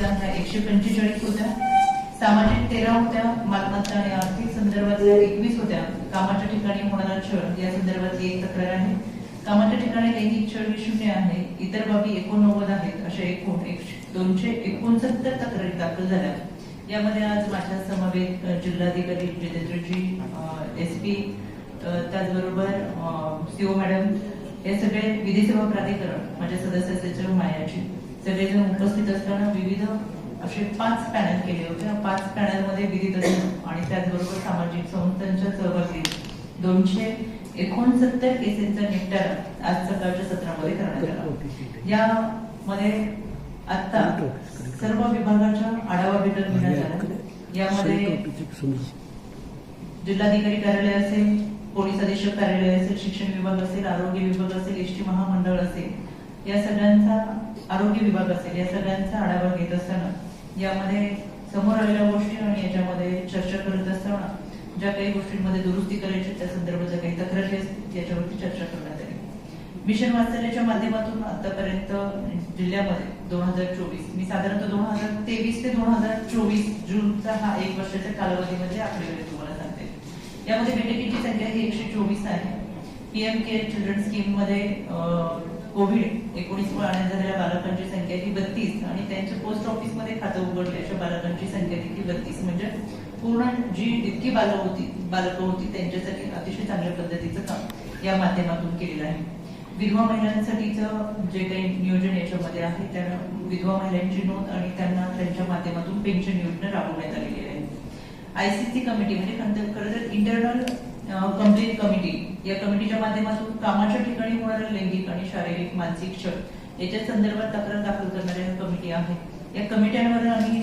कौटुंबिक ह्या एकशे पंचेचाळीस होत्या. सामाजिक तेरा होत्या. मालमत्ता आणि आर्थिक संदर्भातल्या एकवीस होत्या. कामाच्या ठिकाणी होणारा छळ या संदर्भातली एक तक्रार आहे. कामाच्या ठिकाणी लैंगिक छळ ही शून्य आहे. इतर बाबी एकोणनव्वद आहेत. अशा एकूण एकशे- दोनशे एकोणसत्तर तक्रारी दाखल झाल्या. यामध्ये आज माझ्या समवेत जिल्हाधिकारी जितेंद्रजी एस पी त्याचबरोबर सीओ मॅडम हे सगळे विधी सेवा प्राधिकरण माझ्या सदस्य सचिव मायाजी सगळेजण उपस्थित असताना विविध असे पाच पॅनल केले होते. पाच पॅनलमध्ये विधी तज्ञ आणि त्याचबरोबर सामाजिक संस्थांच्या सहभागी दोनशे एकोणसत्तर केसेसचा निपटारा आज सकाळच्या सत्रामध्ये करण्यात आला. यामध्ये आता सर्व विभागाच्या आढावा भेटत घेण्यात आला यामध्ये जिल्हाधिकारी कार्यालय असेल पोलीस अधीक्षक कार्यालय असेल शिक्षण विभाग असेल आरोग्य विभाग असेल एसटी महामंडळ असेल या सगळ्यांचा आरोग्य विभाग असेल या सगळ्यांचा आढावा घेत असताना यामध्ये समोर आलेल्या गोष्टी आणि याच्यामध्ये चर्चा करत असताना ज्या काही गोष्टींमध्ये दुरुस्ती करायची त्या संदर्भात काही तक्रारी असतील याच्यावरती चर्चा करण्यात आली. मिशन वाचल्याच्या माध्यमातून आतापर्यंत जिल्ह्यामध्ये दोन हजार चोवीस मी साधारणतः दोन हजार तेवीस ते दोन हजार चोवीस जूनचा हा एक वर्षाच्या कालावधीमध्ये आकडेवारी तुम्हाला सांगते. यामध्ये बेटकीची संख्या ही एकशे चोवीस आहे. पीएम केअर चिल्ड्रन स्कीममध्ये कोविड एकोणीस मुळे आणण्यात झालेल्या बालकांची संख्या ही बत्तीस आणि त्यांच्या पोस्ट ऑफिसमध्ये खातं उघडले अशा बालकांची संख्या देखील बत्तीस. म्हणजे पूर्ण जी जितकी बालक होती बालकं होती त्यांच्यासाठी अतिशय चांगल्या पद्धतीचं काम या माध्यमातून केलेलं आहे. विधवा महिलांसाठीचं जे काही नियोजन याच्यामध्ये आहे त्या विधवा महिलांची नोंद आणि त्यांना त्यांच्या माध्यमातून पेन्शन योजना राबवण्यात आलेली आहे. आयसीसी कमिटी म्हणजे खंत- खरं तर इंटरनल कंप्लेंट कमिटी या कमिटीच्या माध्यमातून कामाच्या ठिकाणी होणाऱ्या लैंगिक आणि शारीरिक मानसिक छळ याच्या संदर्भात तक्रार दाखल करणाऱ्या कमिटी आहे या कमिट्यांवर आम्ही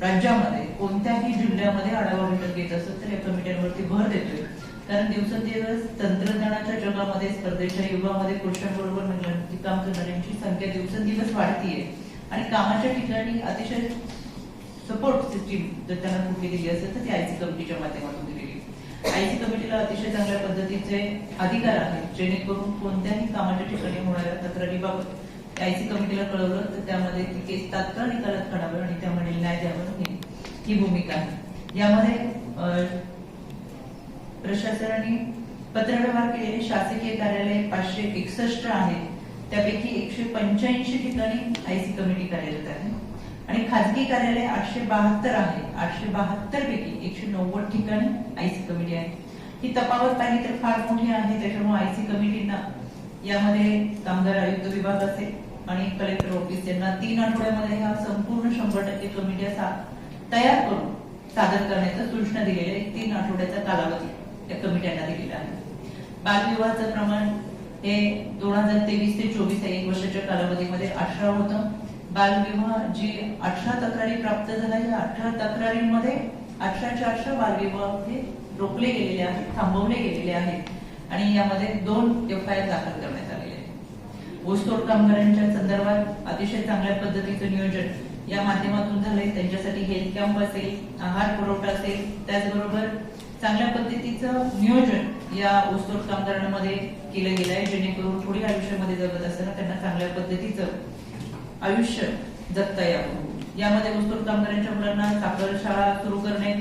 राज्यामध्ये कोणत्याही जिल्ह्यामध्ये आढावा बैठक घेत असत तर या कमिट्यांवरती भर देतोय. कारण दिवसेंदिवस तंत्रज्ञानाच्या जगामध्ये स्पर्धेच्या युगामध्ये पुरुषांबरोबर महिलांची काम करणाऱ्यांची संख्या दिवसेंदिवस वाढतीये. आणि कामाच्या ठिकाणी अतिशय सपोर्ट सिस्टीम जर त्यांना कुठली दिली असेल तर ती आयसी कमिटीच्या माध्यमातून आयसी कमिटीला अतिशय चांगल्या पद्धतीचे अधिकार आहेत जेणेकरून कोणत्याही कामाच्या ठिकाणी होणाऱ्या तक्रारीबाबत आयसी कमिटीला कळवलं तर त्यामध्ये ती केस तात्काळ निकालात काढावी आणि त्यामध्ये म्हणजे न्याय द्यावा ही भूमिका आहे. यामध्ये अं, प्रशासनाने पत्रव्यवहार केलेले शासकीय कार्यालय पाचशे एकसष्ट आहेत त्यापैकी एकशे पंच्याऐंशी ठिकाणी आयसी कमिटी कार्यरत आहे. आणि खाजगी कार्यालय आठशे बहात्तर आहे. आठशे बहात्तर पैकी एकशे नव्वद ठिकाणी आयसी कमिटी आहे. ही तपावत पाहिली तर फार मोठी आहे. त्याच्यामुळे आयसी कमिटीना यामध्ये कामगार आयुक्त विभाग असेल आणि कलेक्टर ऑफिस यांना तीन आठवड्यामध्ये ह्या संपूर्ण शंभर टक्के कमिटी असा तयार करून सादर करण्याच्या सूचना दिलेल्या आहे. तीन आठवड्याचा कालावधी त्या कमिट्यांना दिलेला आहे. बालविवाहाचं प्रमाण हे दोन हजार तेवीस ते चोवीस या एक वर्षाच्या कालावधीमध्ये अठरा होतं. बालविवाह जी अठरा तक्रारी प्राप्त झाल्या या अठरा तक्रारींमध्ये अठराच्या अठरा बालविवाह हे रोखले गेलेले आहेत थांबवले गेलेले आहेत. आणि यामध्ये दोन एफ आय आर दाखल करण्यात आलेले आहेत. ऊसतोड कामगारांच्या संदर्भात अतिशय चांगल्या पद्धतीचं नियोजन या माध्यमातून झालंय. त्यांच्यासाठी हेल्थ कॅम्प असेल आहार पुरवठा असेल त्याचबरोबर चांगल्या पद्धतीचं नियोजन या ऊसतोड कामगारांमध्ये केलं गेलं आहे जेणेकरून पुढील आयुष्यामध्ये जगत असताना त्यांना चांगल्या पद्धतीचं आयुष्य जगता यावं. यामध्ये ऊसतोड कामगारांच्या मुलांना साखर शाळा सुरू करणे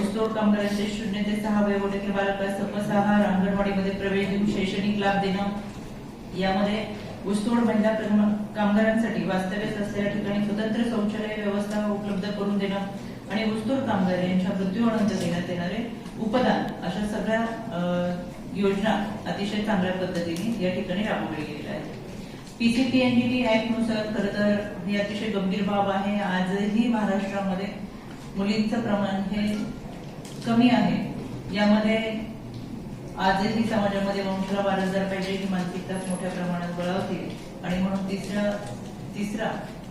ऊसतोड कामगारांचे शून्य ते सहा वयोगटातील बालकास सकस अंगणवाडीमध्ये प्रवेश देऊन शैक्षणिक लाभ देणं. यामध्ये ऊसतोड महिला कामगारांसाठी वास्तव्यास असलेल्या ठिकाणी स्वतंत्र शौचालय व्यवस्था उपलब्ध करून देणं आणि ऊसतोड कामगार यांच्या मृत्यूनंतर देण्यात येणारे उपदान अशा सगळ्या योजना अतिशय चांगल्या पद्धतीने या ठिकाणी राबवल्या गेलेल्या आहेत. पीसीपीएनडीटी ऍक्टनुसार खरं तर ही अतिशय गंभीर बाब आहे. आजही महाराष्ट्रामध्ये मुलींचं प्रमाण हे कमी आहे. यामध्ये आजही समाजामध्ये वंशाला वारसदार पाहिजे ही मानसिकता मोठ्या प्रमाणात बळावते. आणि म्हणून तिसऱ्या तिसरा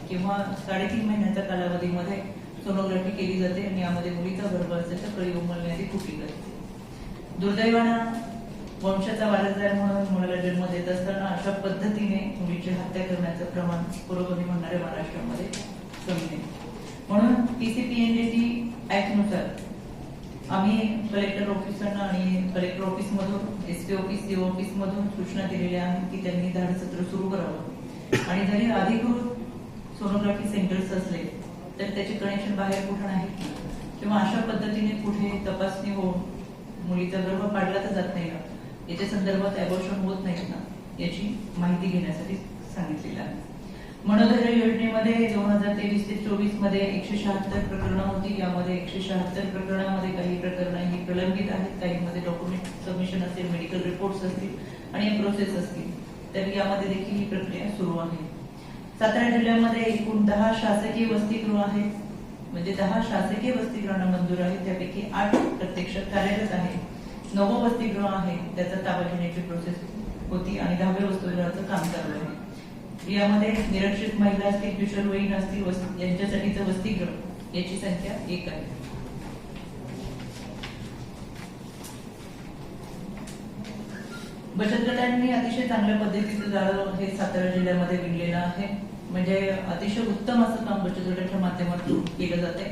किंवा साडेतीन महिन्याच्या कालावधीमध्ये सोनोग्राफी केली जाते आणि यामध्ये मुलीचा गर्भ असेल तर कळी उमलण्याची कुठली करते दुर्दैवानं वंशाचा वारसदार म्हणून मुलाला जन्म देत असताना अशा पद्धतीने मुलीची हत्या करण्याचं प्रमाण पुरोगमी म्हणणाऱ्या महाराष्ट्रामध्ये कमी नाही म्हणून टीसीपीएनडीटी ऍक्टनुसार आम्ही कलेक्टर ऑफिसरना आणि कलेक्टर ऑफिस मधून एसपी ऑफिस सीओ ऑफिस मधून सूचना दिलेल्या आहेत की त्यांनी धाडसत्र सुरू करावं. आणि जरी अधिकृत सोनोग्राफी सेंटर्स असले तर त्याचे कनेक्शन बाहेर कुठं नाही. किंवा अशा पद्धतीने कुठे तपासणी होऊन मुलीचा गर्भ पाडला तर जात नाही ना. याच्या संदर्भात अबॉर्शन होत नाहीत ना याची माहिती घेण्यासाठी सांगितलेलं आहे. मनोधैर्य योजनेमध्ये दोन हजार तेवीस ते चोवीसमध्ये एकशे शहात्तर प्रकरणं होती. यामध्ये एकशे शहात्तर प्रकरणामध्ये काही प्रकरणं ही प्रलंबित आहेत. काहीमध्ये डॉक्युमेंट सबमिशन असेल मेडिकल रिपोर्ट्स असतील आणि प्रोसेस असतील. तर यामध्ये देखील ही प्रक्रिया सुरू आहे. सातारा जिल्ह्यामध्ये एकूण दहा शासकीय वसतिगृह आहेत. म्हणजे दहा शासकीय वसतिगृहांना मंजूर आहेत. त्यापैकी आठ प्रत्यक्षात कार्यरत आहेत. नवं वसतिगृह आहे त्याचा ताबा घेण्याची प्रोसेस होती आणि दहाव्या वसतिगृहाचं काम चालू आहे. यामध्ये निरक्षित महिला असतील किशोरवयीन असतील यांच्यासाठीचं वसतिगृह याची संख्या एक आहे. बचत गटांनी अतिशय चांगल्या पद्धतीचं जाळं हे सातारा जिल्ह्यामध्ये विणलेलं आहे. म्हणजे अतिशय उत्तम असं काम बचत गटाच्या माध्यमातून केलं जाते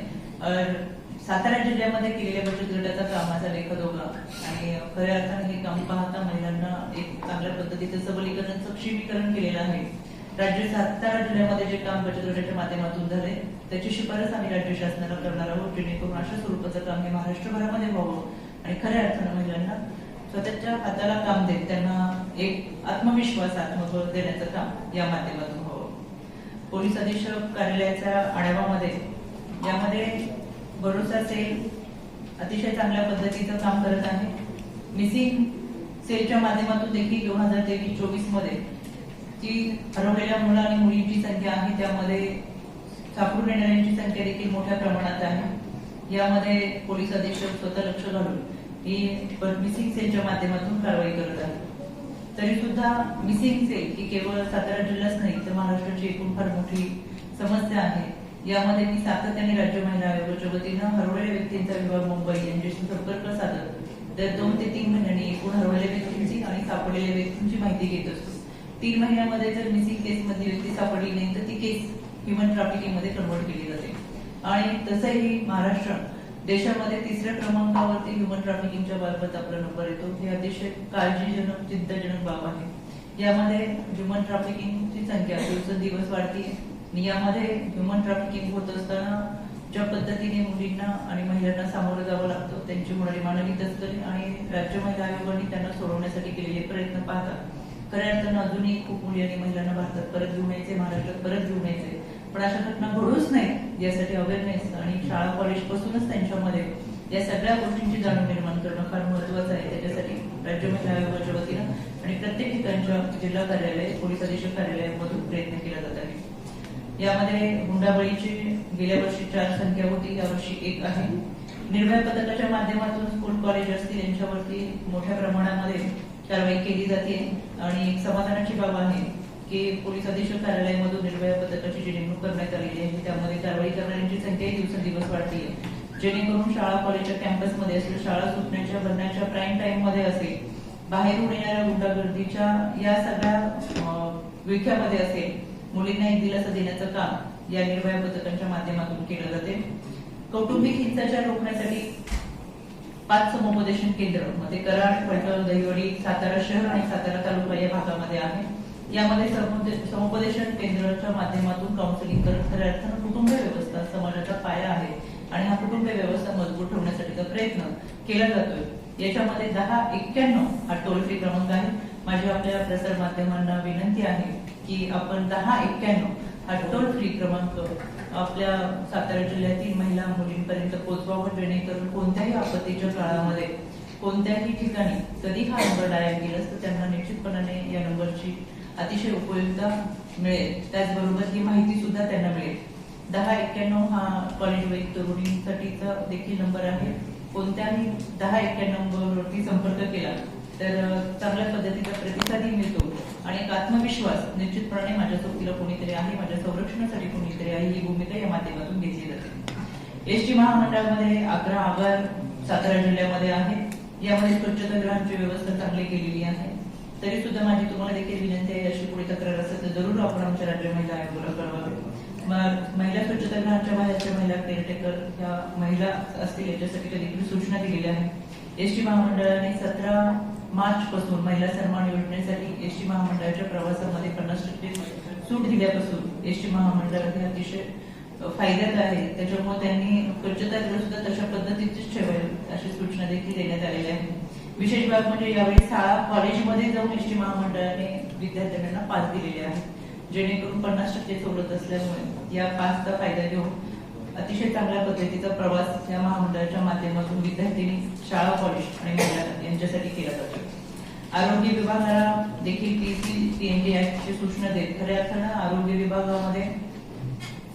सातारा जिल्ह्यामध्ये केलेल्या बचत गटाचा कामाचा लेखदोगा आणि खऱ्या अर्थाने हे काम पाहता महिलांना एक चांगल्या पद्धतीचं सबलीकरण सक्षमीकरण केलेलं आहे. राज्य सातारा जिल्ह्यामध्ये जे काम बचत गटाच्या माध्यमातून झाले त्याची शिफारस आम्ही राज्य शासनाला करणार आहोत जेणेकरून अशा स्वरूपाचं काम हे महाराष्ट्रभरामध्ये व्हावं आणि खऱ्या अर्थानं महिलांना स्वतःच्या हाताला काम देत त्यांना एक आत्मविश्वास आत्मबळ देण्याचं काम या माध्यमातून व्हावं. पोलीस अधीक्षक कार्यालयाच्या आढावामध्ये यामध्ये भरोसा सेल अतिशय चांगल्या पद्धतीचं काम करत आहे. मिसिंग सेलच्या माध्यमातून देखील दोन हजार तेवीस चोवीसमध्ये जी हरवलेल्या मुलं आणि मुलींची संख्या आहे त्यामध्ये सापडून येणाऱ्यांची संख्या देखील मोठ्या प्रमाणात आहे. यामध्ये पोलीस अधीक्षक स्वतः लक्ष घालून ही मिसिंग सेलच्या माध्यमातून कारवाई करत आहे तरी सुद्धा मिसिंग सेल ही केवळ सातारा जिल्हाच नाही तर महाराष्ट्राची एकूण फार मोठी समस्या आहे. यामध्ये मी सातत्याने राज्य महिला आयोगाच्या वतीनं हरवलेल्या व्यक्तींचा विभाग मुंबई यांच्याशी संपर्क साधत दर दोन ते तीन महिन्यांनी एकूण हरवलेल्या व्यक्तींची आणि सापडलेल्या व्यक्तींची माहिती घेत असतो. तीन महिन्यामध्ये जर मिसिंग केस मध्ये व्यक्ती सापडली नाही तर ती केस ह्युमन ट्रॅफिकिंगमध्ये कन्वर्ट केली जाते. आणि तसंही महाराष्ट्र देशामध्ये तिसऱ्या क्रमांकावरती ह्युमन ट्रॅफिकिंगच्या बाबत आपला नंबर येतो. हे अतिशय काळजीजनक चिंताजनक बाब आहे. यामध्ये ह्युमन ट्रॅफिकिंगची संख्या दिवसेंदिवस वाढते आणि यामध्ये ह्युमन ट्रॅफिकिंग होत असताना ज्या पद्धतीने मुलींना आणि महिलांना सामोरं जावं लागतं त्यांची होणारी मानवी तस्करी आणि राज्य महिला आयोगाने त्यांना सोडवण्यासाठी केलेले प्रयत्न पाहतात. खऱ्या अर्थानं अजूनही खूप मुली आणि महिलांना भारतात परत घेऊन यायचे महाराष्ट्रात परत घेऊन यायचे. पण अशा घटना घडूच नाही यासाठी अवेअरनेस आणि शाळा कॉलेज पासूनच त्यांच्यामध्ये या सगळ्या गोष्टींची जाणीव निर्माण करणं फार महत्वाचं आहे. त्याच्यासाठी राज्य महिला आयोगाच्या वतीनं आणि प्रत्येक ठिकाणच्या जिल्हा कार्यालय पोलीस अधीक्षक कार्यालयामधून प्रयत्न केला जात आहे. यामध्ये हुंडाबळीची गेल्या वर्षी चार संख्या होती यावर्षी एक आहे. निर्भया पथकाच्या माध्यमातून स्कूल कॉलेज असतील यांच्यावरती मोठ्या प्रमाणामध्ये कारवाई केली जाते. आणि एक समाधानाची बाब आहे की पोलीस अधीक्षक कार्यालयामधून निर्भया पथकाची जी नेमणूक करण्यात आलेली आहे त्यामध्ये कारवाई करणाऱ्यांची संख्याही दिवसेंदिवस वाढली आहे जेणेकरून शाळा कॉलेजच्या कॅम्पसमध्ये असेल शाळा सुटण्याच्या बनण्याच्या प्राईम टाइममध्ये असेल बाहेरून येणाऱ्या गुंडागर्दीच्या या सगळ्या विख्यामध्ये असेल मुलींना एक दिलासा देण्याचं काम या निर्भया पथकांच्या माध्यमातून केलं जाते. कौटुंबिक हिंसाचार रोखण्यासाठी पाच समुपदेशन केंद्रमध्ये कराड फलटण दहिवडी सातारा शहर आणि सातारा तालुका या भागामध्ये आहे. यामध्ये समुपदेशन केंद्राच्या माध्यमातून काउन्सिलिंग करत खऱ्या अर्थानं कुटुंब व्यवस्था समाजाचा पाया आहे आणि हा कुटुंब व्यवस्था मजबूत ठेवण्यासाठीचा प्रयत्न केला जातोय. याच्यामध्ये दहा एक्क्याण्णव हा टोल फ्री क्रमांक आहे. माझी आपल्या प्रसार माध्यमांना विनंती आहे की आपण दहा एक्क्याण्णव हा टोल फ्री क्रमांक आपल्या सातारा जिल्ह्यातील महिला मुलींपर्यंत पोहोचवावं जेणेकरून कोणत्याही आपत्तीच्या काळामध्ये कोणत्याही ठिकाणी कधी हा नंबर डायल केला तर त्यांना निश्चितपणाने या नंबरची अतिशय उपयुक्ता मिळेल. त्याचबरोबर ही माहिती सुद्धा त्यांना मिळेल. दहा एक्क्याण्णव हा कॉलेज वैद तरुणींसाठीचा देखील नंबर आहे. कोणत्याही दहा एक्क्याण्णव वरती संपर्क केला तर चांगल्या पद्धतीचा प्रतिसादही मिळतो. आणि एक आत्मविश्वास निश्चितपणे माझ्या सोबतीला कोणीतरी आहे माझ्या संरक्षणासाठी कोणीतरी आहे ही भूमिका या माध्यमातून घेतली जाते. एस टी महामंडळामध्ये अकरा आगार सातारा जिल्ह्यामध्ये आहेत. यामध्ये स्वच्छतागृहांची व्यवस्था चांगली केलेली आहे. तरी सुद्धा माझी तुम्हाला देखील विनंती आहे अशी पुढे तक्रार असेल तर जरूर आपण आमच्या राज्य महिला आयोगाला कळवावे म- महिला स्वच्छतागृहाच्या बाहेरच्या महिला केअरटेकर ह्या महिला असतील याच्यासाठी देखील सूचना दिलेल्या आहेत. एसटी महामंडळाने सतरा मार्च पासून महिला सन्मान योजनेसाठी एसटी महामंडळाच्या प्रवासामध्ये पन्नास टक्के सूट दिल्यापासून एसटी महामंडळ हे अतिशय फायद्यात आहे. त्याच्यामुळे त्यांनी स्वच्छता सुद्धा तशा पद्धतीचीच ठेवावी अशी सूचना देखील देण्यात आलेल्या आहेत विशेष बाब म्हणजे यावेळी शाळा कॉलेजमध्ये जाऊन एसटी महामंडळाने विद्यार्थ्यांना पास दिलेले आहेत जेणेकरून पन्नास टक्के सोडत असल्यामुळे या पासचा फायदा घेऊन अतिशय चांगल्या पद्धतीचा प्रवास या महामंडळाच्या माध्यमातून विद्यार्थ्यांनी शाळा कॉलेज आणि महिला यांच्यासाठी केला जातो. आरोग्य विभागाला देखील पीसी पीएनडी ऍक्टची सूचना देत खऱ्या अर्थानं आरोग्य विभागामध्ये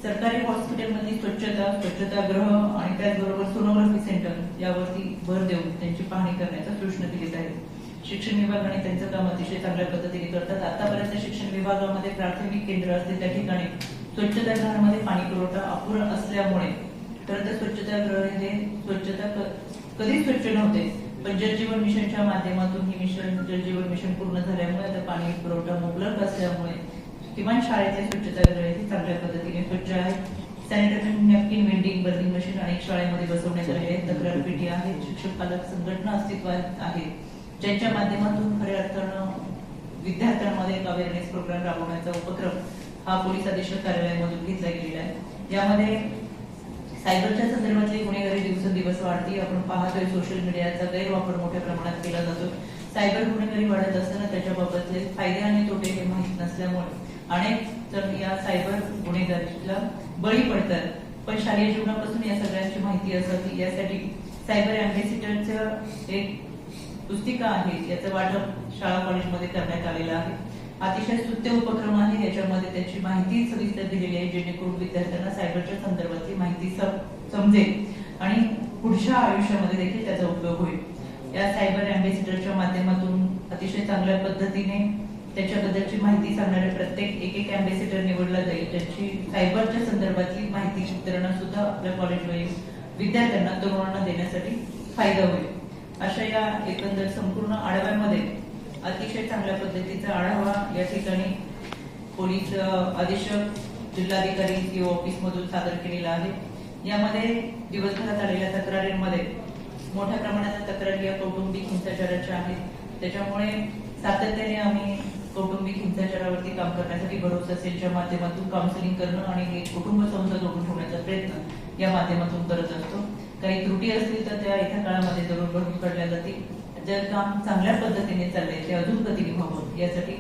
सरकारी हॉस्पिटलमध्ये स्वच्छता स्वच्छतागृह आणि त्याचबरोबर सोनोग्राफी सेंटर यावरती भर देऊन त्यांची पाहणी करण्याच्या सूचना दिलीत जाईल. शिक्षण विभागाने त्यांचं काम अतिशय चांगल्या पद्धतीने करतात. आतापर्यंत शिक्षण विभागामध्ये प्राथमिक केंद्र असतील त्या ठिकाणी स्वच्छतागृहांमध्ये पाणी पुरवठा अपुरा असल्यामुळे तर ते स्वच्छतागृह हे स्वच्छता कधीच स्वच्छ नव्हते पण जलजीवन मिशनच्या माध्यमातून हे मिशन जलजीवन मिशन पूर्ण झाल्यामुळे आता पाणी पुरवठा मुबलक असल्यामुळे किमान शाळेचे स्वच्छतागृह हे चांगल्या पद्धतीने स्वच्छ आहेत. Sanitary napkin vending burning machine अनेक शाळेमध्ये बसवण्यात आले आहेत. तक्रार पेटी आहे शिक्षक पालक संघटना अस्तित्वात आहे ज्यांच्या माध्यमातून खऱ्या अर्थानं विद्यार्थ्यांमध्ये एक अवेअरनेस प्रोग्राम राबवण्याचा उपक्रम हा पोलीस अधीक्षक कार्यालयामधून घेतला गेलेला आहे. यामध्ये सायबरच्या संदर्भातली गुन्हेगारी दिवसेंदिवस वाढती आपण पाहतोय सोशल मीडियाचा गैरवापर मोठ्या प्रमाणात केला जातो सायबर गुन्हेगारी वाढत असताना त्याच्याबाबतले फायदे आणि तोटे हे माहीत नसल्यामुळे अनेक जण या सायबर गुन्हेगारीला बळी पडतात. पण शालेय जीवनापासून या सगळ्यांची माहिती असावी यासाठी सायबर अँबेसिडरचं एक पुस्तिका आहे याचं वाटप शाळा कॉलेजमध्ये करण्यात आलेलं आहे. अतिशय स्तुत्य उपक्रम आहे याच्यामध्ये त्याची माहिती सविस्तर दिलेली आहे जेणेकरून विद्यार्थ्यांना सायबरच्या संदर्भातली माहिती समजेल आणि पुढच्या आयुष्यामध्ये देखील त्याचा उपयोग होईल. या सायबर अँबेसिडरच्या माध्यमातून अतिशय चांगल्या पद्धतीने त्याच्याबद्दलची माहिती सांगणारे प्रत्येक एक एक अँबेसिडर निवडला जाईल त्याची सायबरच्या संदर्भातली माहिती वितरण सुद्धा आपल्या कॉलेजमध्ये विद्यार्थ्यांना तरुणांना देण्यासाठी फायदा होईल. अशा या एकंदर संपूर्ण आढाव्यामध्ये अतिशय चांगल्या पद्धतीचा आढावा या ठिकाणी पोलीस अधीक्षक जिल्हाधिकारी सीओ ऑफिस मधून सादर केलेला आहे. यामध्ये दिवसभरात आलेल्या तक्रारींमध्ये मोठ्या प्रमाणात तक्रारी या कौटुंबिक हिंसाचाराच्या आहेत. त्याच्यामुळे सातत्याने आम्ही कौटुंबिक हिंसाचारावरती काम करण्यासाठी भरोसा सेलच्या माध्यमातून काउन्सिलिंग करणं आणि हे कुटुंब संस्था जोडून ठेवण्याचा प्रयत्न या माध्यमातून करत असतो. काही त्रुटी असतील तर त्या येत्या काळामध्ये जरूर भरून काढल्या जातील. जर काम चांगल्या पद्धतीने चाललंय ते अजून गतीने व्हावं यासाठी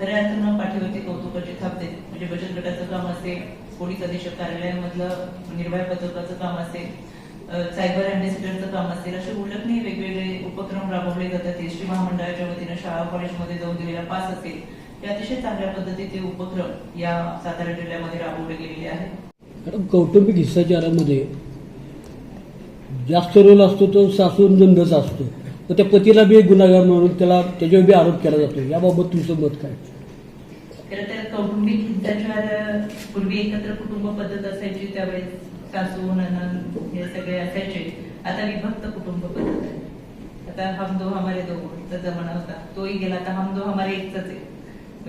खऱ्या अर्थानं पाठीवरती कौतुकाची थाप देत म्हणजे बचत गटाचं काम असेल पोलीस अधीक्षक कार्यालयामधलं निर्भय पथकाचं काम असेल सायबर अँबेसिडरचं काम असेल असे उल्लेखनीय वेगवेगळे उपक्रम राबवले जातात. एसटी महामंडळाच्या वतीनं शाळा कॉलेजमध्ये जाऊन दिलेला पास असेल हे अतिशय चांगल्या पद्धतीचे उपक्रम या सातारा जिल्ह्यामध्ये राबवले गेलेले आहेत. कौटुंबिक हिस्साचारामध्ये जास्त रोल असतो तो सासू गंधच असतो. तर त्या पतीला बी गुन्हेगार म्हणून त्याला त्याच्यावर बी आरोप केला जातो. याबाबत तुमचं मत काय? खरं तर कौटुंबिक हिंसाचार पूर्वी एकत्र कुटुंब पद्धत असायची त्यावेळेस सासू ननंद हे सगळे असायचे. आता विभक्त कुटुंब पद्धत आहे. आता हम दो हमारे दो जमाना होता. तोही गेला आता हम दो हमारे एकच आहे.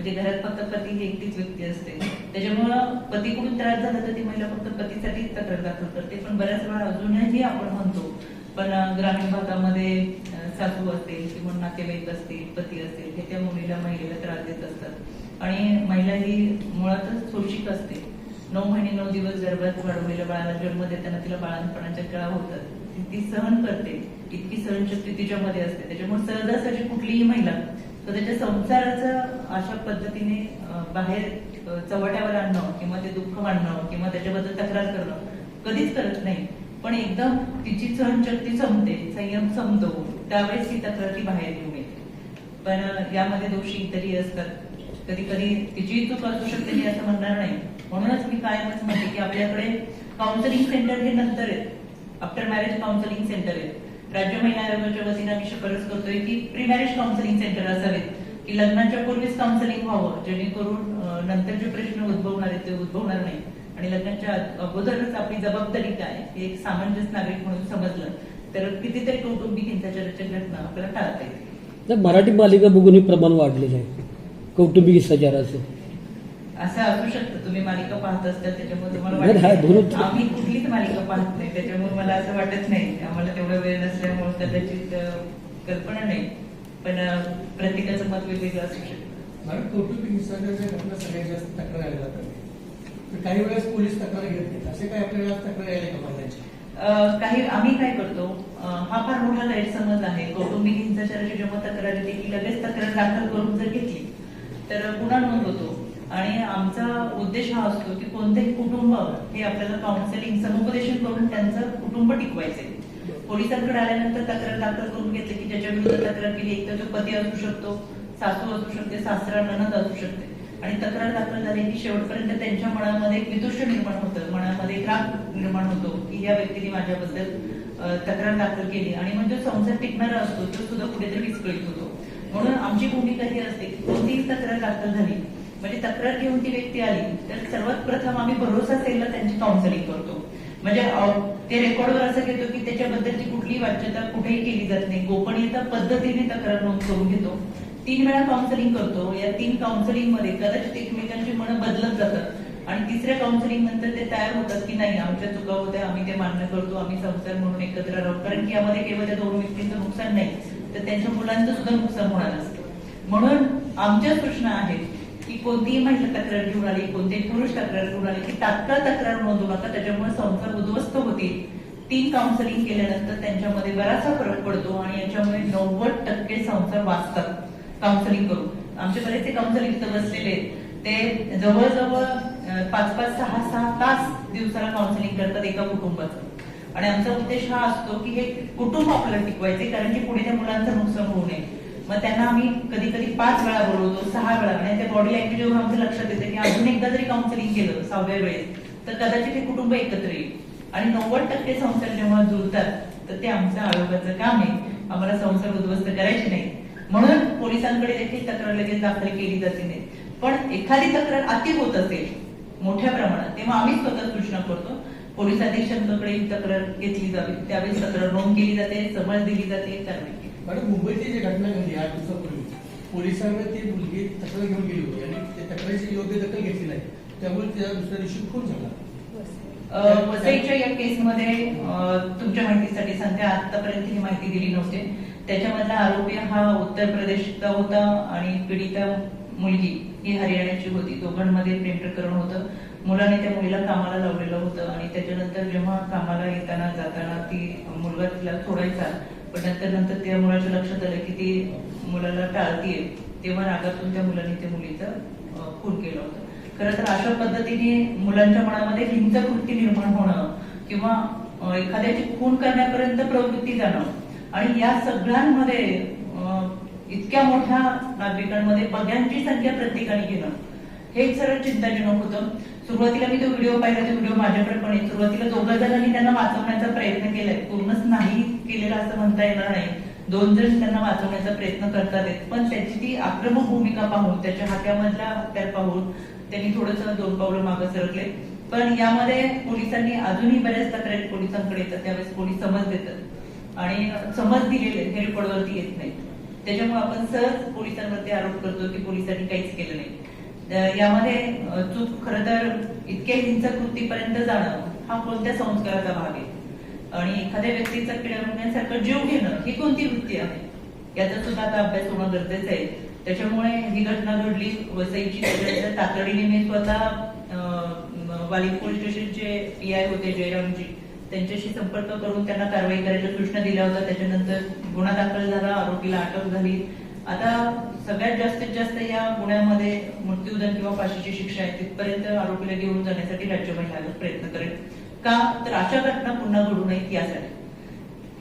म्हणजे घरात फक्त पती ही एकटीच व्यक्ती असते. त्याच्यामुळं पतीकडून त्रास झाला तर ती महिला फक्त पतीसाठी तक्रार दाखल करते. पण बऱ्याच वेळा अजूनही आपण म्हणतो पण ग्रामीण भागामध्ये सासू असेल किंवा नातेवाईक असतील पती असेल हे त्या मुलीला महिलेला त्रास देत असतात. आणि महिला ही मुळातच सोशिक असते. नऊ महिने नऊ दिवस गर्भात वाढवलेल्या बाळाला जन्म देताना तिला बाळांपणाच्या कळा होतात. ती- ती सहन करते. इतकी सहनशक्ती तिच्यामध्ये असते. त्याच्यामुळे सहजासहजी कुठलीही महिला स्वतःच्या संसाराचं अशा पद्धतीने बाहेर चवट्यावर चव्हाट्यावर आणणं किंवा ते दुःख मांडणं किंवा त्याच्याबद्दल तक्रार करणं कधीच करत नाही. पण एकदम तिची सहनशक्ती संपते संयम संपतो त्यावेळेस ही तक्रार ती बाहेर येऊन येते. पण यामध्ये दोषी इतरही असतात. कधी कधी तिची चूक असू शकते मी असं म्हणणार नाही. म्हणूनच मी कायमच म्हणते की आपल्याकडे काउन्सिलिंग सेंटर हे नंतर आहेत. आफ्टर मॅरेज काउन्सिलिंग सेंटर आहेत. राज्य महिला आयोगाच्या वतीनं आम्ही शिफारस करतोय की प्री मॅरेज काउन्सिलिंग सेंटर असावेत. की लग्नाच्या पूर्वीच काउन्सिलिंग व्हावं जेणेकरून नंतर जे प्रश्न उद्भवणार आहेत ते उद्भवणार नाही आणि लग्नाच्या अगोदरच आपली जबाबदारी काय हे एक सामंजस्य नागरिक म्हणून समजलं तर कितीतरी कौटुंबिक हिंसाचाराच्या घटना आपल्याला टाळता येतील. मराठी मालिका बघून हे प्रमाण वाढलेलं आहे. कौटुंबिक हिंसाचाराचं असं असू शकतं. तुम्ही मालिका पाहत असता त्याच्यामुळे तुम्हाला आम्ही कुठलीच मालिका पाहत नाही. त्याच्यामुळे मला असं वाटत नाही. आम्हाला तेवढा वेळ नसल्यामुळे कदाचित कल्पना नाही. पण प्रत्येकाचं मत वेगवेगळं असू शकतं. कौटुंबिक हिंसाचाराच्या घटना सगळ्यात जास्त तक्रार आल्या जातात काही वेळेस पोलीस तक्रार घेत नाहीत. असे काही आपल्याला तक्रार आल्या का महिलांची काही आम्ही काय करतो हा फार मोठा गैरसमज आहे. कौटुंबिक हिंसाचाराची जेव्हा तक्रार येते की लगेच तक्रार दाखल करून जर घेतली तर गुन्हा नोंद होतो. आणि आमचा उद्देश हा असतो की कोणतेही कुटुंब हे आपल्याला काउन्सिलिंग समुपदेशन करून त्यांचं कुटुंब टिकवायचे पोलिसांकडे आल्यानंतर तक्रार दाखल करून घेतली की ज्याच्या विरुद्ध तक्रार केली एक तर तो पती असू शकतो सासू असू शकते सासरा ननद असू शकते. आणि तक्रार दाखल झाली की शेवटपर्यंत त्यांच्या मनामध्ये एक विदुष्ट निर्माण होतं मनामध्ये एक राग निर्माण होतो की या व्यक्तीने माझ्याबद्दल तक्रार दाखल केली. आणि म्हणजे संसार टिकणारा असतो तो सुद्धा कुठेतरी विस्कळीत होतो. म्हणून आमची भूमिका ही असते की कोणतीही तक्रार दाखल झाली म्हणजे तक्रार घेऊन ती व्यक्ती आली तर सर्वात प्रथम आम्ही भरोसा सेलला त्यांची काउन्सिलिंग करतो. म्हणजे ते रेकॉर्डवर असं घेतो की त्याच्याबद्दलची कुठलीही वाच्यता कुठेही केली जात नाही. गोपनीयता पद्धतीने तक्रार नोंद करून घेतो. तीन वेळा काउन्सिलिंग करतो. या तीन काउन्सिलिंगमध्ये कदाचित एकमेकांची मनं बदलत जातात. आणि तिसऱ्या काउन्सिलिंग नंतर ते तयार होतात की नाही आमच्या चुका होत्या आम्ही ते मान्य करतो आम्ही संसार म्हणून एकत्र राहू कारण की यामध्ये केवळ त्या दोन व्यक्तींचं नुकसान नाही तर त्यांच्या मुलांचं सुद्धा नुकसान होणार असतं. म्हणून आमच्या सूचना आहेत की कोणतीही महिला तक्रार घेऊन आली कोणतेही पुरुष तक्रार घेऊन आले की तात्काळ तक्रार नोंदवू नका त्याच्यामुळे संसार उद्ध्वस्त होतील तीन काउन्सिलिंग केल्यानंतर त्यांच्यामध्ये बराचसा फरक पडतो आणि याच्यामुळे नव्वद टक्के संसार वाचतात काउन्सिलिंग करून. आमचे बरेचसे काउन्सिलिंग इथं बसलेले ते जवळजवळ पाच पाच सहा सहा तास दिवसाला काउन्सिलिंग करतात एका कुटुंबाचं. आणि आमचा उद्देश हा असतो की हे कुटुंब आपल्याला टिकवायचे कारण की पुढे त्या मुलांचं नुकसान होऊ नये. मग त्यांना आम्ही कधी कधी पाच वेळा बोलवतो सहा वेळा. आणि त्या बॉडी लँग्वेजवरून आमचं लक्षात येतं की अजून एकदा जरी काउन्सिलिंग केलं सहाव्या वेळेस तर कदाचित हे कुटुंब एकत्र येईल. आणि नव्वद टक्के संसार जेव्हा जुळतात तर ते आमच्या आरोग्याचं काम आहे. आम्हाला संसार उद्ध्वस्त करायचे नाही. म्हणून पोलिसांकडे देखील तक्रार लगेच दाखल केली जाते नाही. पण एखादी तक्रार अति होत असेल मोठ्या प्रमाणात तेव्हा आम्ही स्वतः सूचना करतो. पोलीस अधीक्षकांकडे ही तक्रार घेतली जावी. त्यावेळेस तक्रार नोंद केली जाते समज दिली जाते करणे. केली मुंबईची जी घटना घडली आठ दिवसापूर्वी पोलिसांना ती मुलगी तक्रार घेऊन गेली होती आणि त्या तक्रारीची योग्य दखल घेतली नाही. त्यामुळे त्या दुसऱ्या दिवशी खून झाला. वसईच्या या केसमध्ये तुमच्या माहितीसाठी सांगते आतापर्यंत ही माहिती दिली नव्हती. त्याच्यामधला आरोपी हा उत्तर प्रदेशचा होता आणि पीडिता मुलगी ही हरियाणाची होती. दोघांमध्ये प्रेम प्रकरण होतं. मुलाने त्या मुलीला कामाला लावलेलं होतं आणि त्याच्यानंतर जेव्हा कामाला येताना जाताना ती मुलगा तिला सोडायचा पण नंतर नंतर त्या मुलाच्या लक्षात आलं की ती मुलाला टाळतीये. तेव्हा रागातून त्या मुलाने त्या मुलीचं खून केलं होतं. खरं तर अशा पद्धतीने मुलांच्या मनामध्ये हिंसक कृती निर्माण होणं किंवा एखाद्याची खून करण्यापर्यंत प्रवृत्ती जाणं आणि या सगळ्यांमध्ये इतक्या मोठ्या नागरिकांमध्ये पग्यांची संख्या प्रत्येकाने घेणं हे सरळ चिंताजनक होतं. सुरुवातीला मी तो व्हिडिओ पाहिला तो व्हिडिओ माझ्याकडे पण आहे. सुरुवातीला दोघं जणांनी त्यांना वाचवण्याचा प्रयत्न केलाय पूर्णच नाही केलेला असं म्हणता येणार नाही. दोन जण त्यांना वाचवण्याचा प्रयत्न करतात. पण त्याची ती आक्रमक भूमिका पाहून त्याच्या हात्यामधला हत्यार पाहून त्यांनी थोडस दोन पावलं मागे सरकले. पण यामध्ये पोलिसांनी अजूनही बऱ्याच तक्रारी पोलिसांकडे येतात. त्यावेळेस पोलीस समज देतात. आणि समज दिलेले हे रेकॉर्डवरती येत नाही त्याच्यामुळे आपण सहज पोलिसांवरती आरोप करतो की पोलिसांनी काहीच केलं नाही. यामध्ये चूक खर तर इतके हिंसक कृतीपर्यंत जाणं हा कोणत्या संस्काराचा भाग आहे? आणि एखाद्या व्यक्तीचा किडा जीव घेणं ही कोणती वृत्ती आहे? याचा सुद्धा आता अभ्यास होणं गरजेचं आहे. त्याच्यामुळे ही घटना घडली वसईची तातडीने मी स्वतः वाली पोलीस स्टेशनचे पी आय होते जयरामजी. त्यांच्याशी संपर्क करून त्यांना कारवाई करायच्या सूचना दिल्या होत्या. त्याच्यानंतर गुन्हा दाखल झाला आरोपीला अटक झाली. आता सगळ्यात जास्तीत जास्त या गुन्ह्यामध्ये मृत्यूदंड किंवा फाशीची शिक्षा आहे तिथपर्यंत आरोपीला घेऊन जाण्यासाठी राज्य महिला प्रयत्न करेल. का? तर अशा घटना पुन्हा घडू नयेत यासाठी.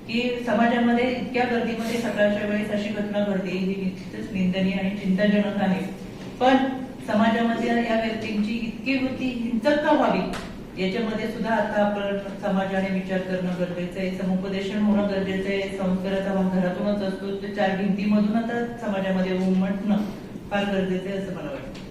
की समाजामध्ये इतक्या गर्दीमध्ये सकाळच्या वेळेस अशी घटना घडते ही निश्चितच निंदनीय आणि चिंताजनक आहे. पण समाजामध्ये या व्यक्तींची इतकी वृत्ती हिंसक का व्हावी? याच्यामध्ये सुद्धा आता आपण समाजाने विचार करणं गरजेचं आहे समुपदेशन होणं गरजेचं आहे संस्काराचा भाग घरातूनच असतो ते चार भिंतीमधून आता समाजामध्ये उमटणं फार गरजेचं आहे असं मला वाटतं.